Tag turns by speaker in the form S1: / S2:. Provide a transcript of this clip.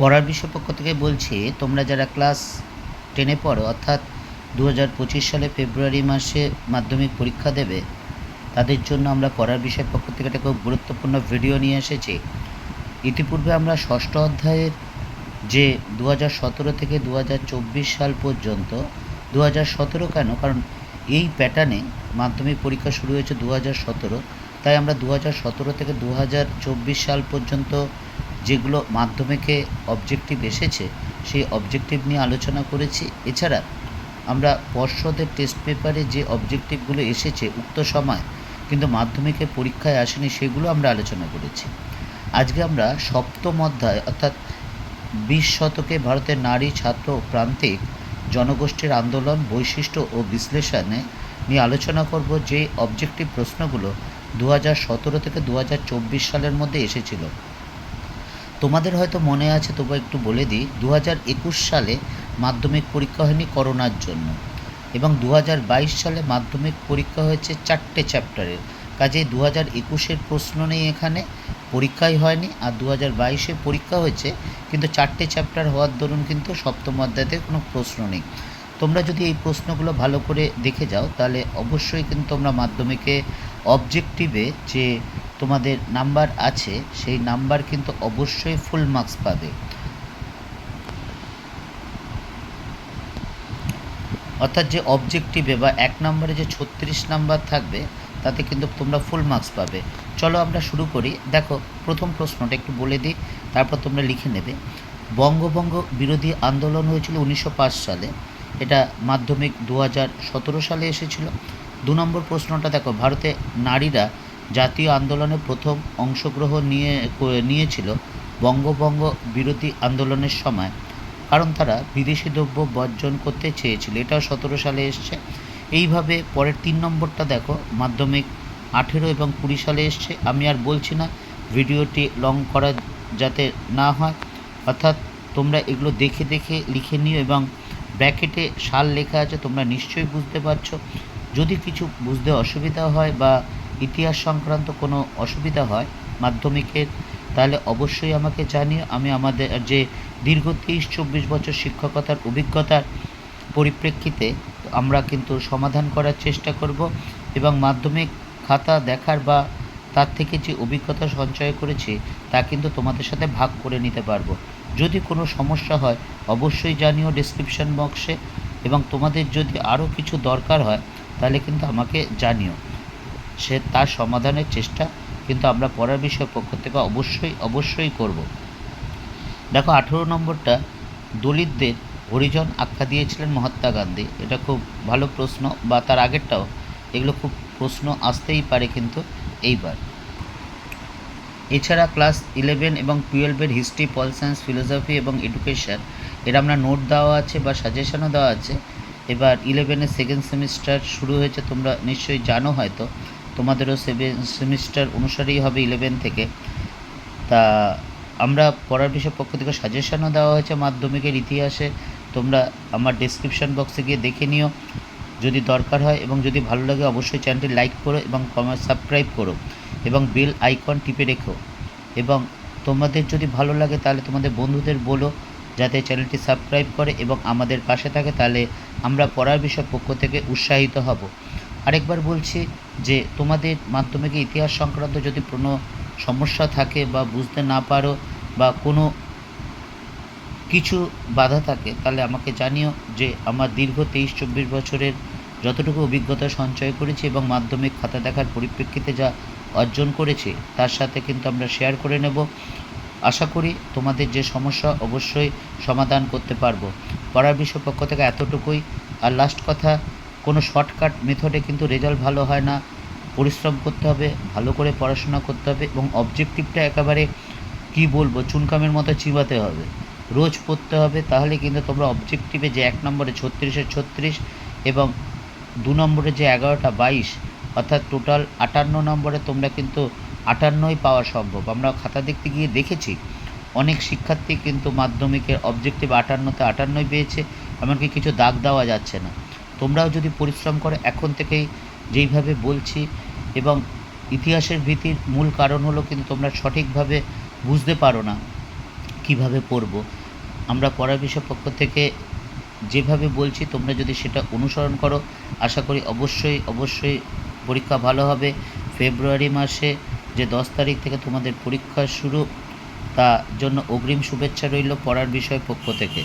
S1: পড়ার বিষয় পক্ষ থেকে বলছি, তোমরা যারা ক্লাস টেনে পড়ো, অর্থাৎ দু হাজার পঁচিশ সালে ফেব্রুয়ারি মাসে মাধ্যমিক পরীক্ষা দেবে, তাদের জন্য আমরা পড়ার বিষয় পক্ষ থেকে একটা খুব গুরুত্বপূর্ণ ভিডিও নিয়ে এসেছি। ইতিপূর্বে আমরা ষষ্ঠ অধ্যায়ের যে দু হাজার সতেরো থেকে দু হাজার চব্বিশ সাল পর্যন্ত দু হাজার সতেরো কেন? কারণ এই প্যাটার্নে মাধ্যমিক পরীক্ষা শুরু হয়েছে দু হাজার সতেরো, তাই আমরা দু হাজার সতেরো থেকে দু হাজার চব্বিশ সাল পর্যন্ত যেগুলো মাধ্যমিকে অবজেক্টিভ এসেছে, সেই অবজেক্টিভ নিয়ে আলোচনা করেছি। এছাড়া আমরা পর্ষদের টেস্ট পেপারে যে অবজেক্টিভগুলো এসেছে উক্ত সময়, কিন্তু মাধ্যমিকে পরীক্ষায় আসেনি সেগুলো আমরা আলোচনা করেছি। আজকে আমরা সপ্তম অধ্যায়, অর্থাৎ বিশ শতকে ভারতের নারী, ছাত্র প্রান্তিক জনগোষ্ঠীর আন্দোলন, বৈশিষ্ট্য ও বিশ্লেষণে নিয়ে আলোচনা করব যে অবজেক্টিভ প্রশ্নগুলো দু হাজার সতেরো থেকে দু হাজার চব্বিশ সালের মধ্যে এসেছিল। তোমাদের হয়তো মনে আছে, তবু একটু বলে দিই দু হাজার একুশ সালে মাধ্যমিক পরীক্ষা হয়নি করোনার জন্য এবং দু হাজার বাইশ সালে মাধ্যমিক পরীক্ষা হয়েছে চারটে চ্যাপ্টারের। কাজেই দু হাজার একুশের প্রশ্ন নেই এখানে, পরীক্ষাই হয়নি, আর দু হাজার বাইশে পরীক্ষা হয়েছে, কিন্তু চারটে চ্যাপ্টার হওয়ার দরুন কিন্তু সপ্তম অধ্যায়তে কোনো প্রশ্ন নেই। তোমরা যদি এই প্রশ্নগুলো ভালো করে দেখে যাও, তাহলে অবশ্যই কিন্তু তোমরা মাধ্যমিকে অবজেক্টিভে যে তোমাদের নাম্বার আছে, সেই নাম্বার কিন্তু অবশ্যই ফুল মার্কস পাবে। অর্থাৎ যে অবজেক্টিভে বা এক নম্বরে যে ছত্রিশ নাম্বার থাকবে, তাতে কিন্তু তোমরা ফুল মার্কস পাবে। চলো আমরা শুরু করি। দেখো, প্রথম প্রশ্নটা একটু বলে দিই, তারপর তোমরা লিখে নেবে। বঙ্গভঙ্গ বিরোধী আন্দোলন হয়েছিল উনিশশো পাঁচ সালে। এটা মাধ্যমিক দু হাজার সতেরো সালে এসেছিল। দু নম্বর প্রশ্নটা দেখো, ভারতে নারীরা জাতীয় আন্দোলনে প্রথম অংশগ্রহণ নিয়ে নিয়েছিল বঙ্গভঙ্গ বিরোধী আন্দোলনের সময়। কারণ তারা বিদেশি দ্রব্য বর্জন করতে চেয়েছিল। এটাও সতেরো সালে এসছে। এইভাবে পরের তিন নম্বরটা দেখো, মাধ্যমিক আঠেরো এবং কুড়ি সালে এসছে। আমি আর বলছি না, ভিডিওটি লং করা যাতে না হয়। অর্থাৎ তোমরা এগুলো দেখে দেখে লিখে নিও এবং ব্র্যাকেটে সাল লেখা আছে, তোমরা নিশ্চয়ই বুঝতে পারছ। যদি কিছু বুঝতে অসুবিধা হয় বা ইতিহাস সংক্রান্ত কোনো অসুবিধা হয় মাধ্যমিকের, তাহলে অবশ্যই আমাকে জানিও। আমি আমাদের, যে দীর্ঘ তেইশ চব্বিশ বছর শিক্ষকতার অভিজ্ঞতার পরিপ্রেক্ষিতে আমরা কিন্তু সমাধান করার চেষ্টা করব এবং মাধ্যমিক খাতা দেখার বা তার থেকে যে অভিজ্ঞতা সঞ্চয় করেছি, তা কিন্তু তোমাদের সাথে ভাগ করে নিতে পারব। যদি কোনো সমস্যা হয়, অবশ্যই জানিও ডিসক্রিপশন বক্সে এবং তোমাদের যদি আরও কিছু দরকার হয়, তাহলে কিন্তু আমাকে জানিও। সে তার সমাধানের চেষ্টা, কিন্তু আমরা পড়ার বিষয় পক্ষ থেকে অবশ্যই অবশ্যই করব। দেখো, আঠেরো নম্বরটা, দলিতদের হরিজন আখ্যা দিয়েছিলেন মহাত্মা গান্ধী। এটা খুব ভালো প্রশ্ন, বা তার আগেরটাও। এগুলো খুব প্রশ্ন আসতেই পারে কিন্তু এইবার। এছাড়া ক্লাস ইলেভেন এবং টুয়েলভের হিস্ট্রি, পল সায়েন্স, ফিলোসফি এবং এডুকেশান, এর আমরা নোট দেওয়া আছে বা সাজেশনও দেওয়া আছে। এবার ইলেভেনের সেকেন্ড সেমিস্টার শুরু হয়েছে, তোমরা নিশ্চয়ই জানো হয়তো। তোমাদেরও সেমিস্টার অনুসারেই হবে ইলেভেন থেকে। তা আমরা পড়ার বিষয় পক্ষ থেকে সাজেশনও দেওয়া হয়েছে মাধ্যমিকের ইতিহাসে। তোমরা আমার ডিসক্রিপশান বক্সে গিয়ে দেখে নিও। যদি দরকার হয় এবং যদি ভালো লাগে অবশ্যই চ্যানেলটি লাইক করো এবং কমেন্ট সাবস্ক্রাইব করো এবং বেল আইকন টিপে রেখো। এবং তোমাদের যদি ভালো লাগে তাহলে তোমাদের বন্ধুদের বলো যাতে চ্যানেলটি সাবস্ক্রাইব করে এবং আমাদের পাশে থাকে। তাহলে আমরা পড়ার বিষয় পক্ষ থেকে উৎসাহিত হব। আরেকবার বলছি যে তোমাদের মাধ্যমিকে ইতিহাস সংক্রান্ত যদি কোনো সমস্যা থাকে বা বুঝতে না পারো বা কোনো কিছু বাধা থাকে, তাহলে আমাকে জানিও যে আমার দীর্ঘ তেইশ চব্বিশ বছরের যতটুকু অভিজ্ঞতা সঞ্চয় করেছি এবং মাধ্যমিক খাতা দেখার পরিপ্রেক্ষিতে যা অর্জন করেছি, তার সাথে কিন্তু আমরা শেয়ার করে নেব। আশা করি তোমাদের যে সমস্যা অবশ্যই সমাধান করতে পারব। পড়ার বিষয় পক্ষ থেকে এতটুকুই। আর লাস্ট কথা কোনো শর্টকাট মেথডে কিন্তু রেজাল্ট ভালো হয় না। পরিশ্রম করতে হবে, ভালো করে পড়াশোনা করতে হবে এবং অবজেক্টিভটা একেবারে কি বলব, চুনকামের মতো চিবাতে হবে। রোজ পড়তে হবে, তাহলে কিন্তু তোমরা অবজেক্টিভে যে এক নম্বরে ছত্রিশে ছত্রিশ এবং দু নম্বরে যে এগারোটা বাইশ, অর্থাৎ টোটাল আটান্ন নম্বরে তোমরা কিন্তু আটান্নই পাওয়া সম্ভব। আমরা খাতা দেখতে গিয়ে দেখেছি, অনেক শিক্ষার্থী কিন্তু মাধ্যমিকের অবজেক্টিভ আটান্নতে আটান্নই পেয়েছে, এমনকি কিছু দাগ দেওয়া যাচ্ছে না। তোমরাও যদি পরিশ্রম করো, এখন থেকেই যেইভাবে বলছি, এবং ইতিহাসের ভীতির মূল কারণ হলো কিন্তু তোমরা সঠিকভাবে বুঝতে পারো না কীভাবে পড়ব। আমরা পড়ার বিষয় পক্ষ থেকে যেভাবে বলছি, তোমরা যদি সেটা অনুসরণ করো, আশা করি অবশ্যই অবশ্যই পরীক্ষা ভালো হবে। ফেব্রুয়ারি মাসে যে দশ তারিখ থেকে তোমাদের পরীক্ষা শুরু, তার জন্য অগ্রিম শুভেচ্ছা রইল পড়ার বিষয় পক্ষ থেকে।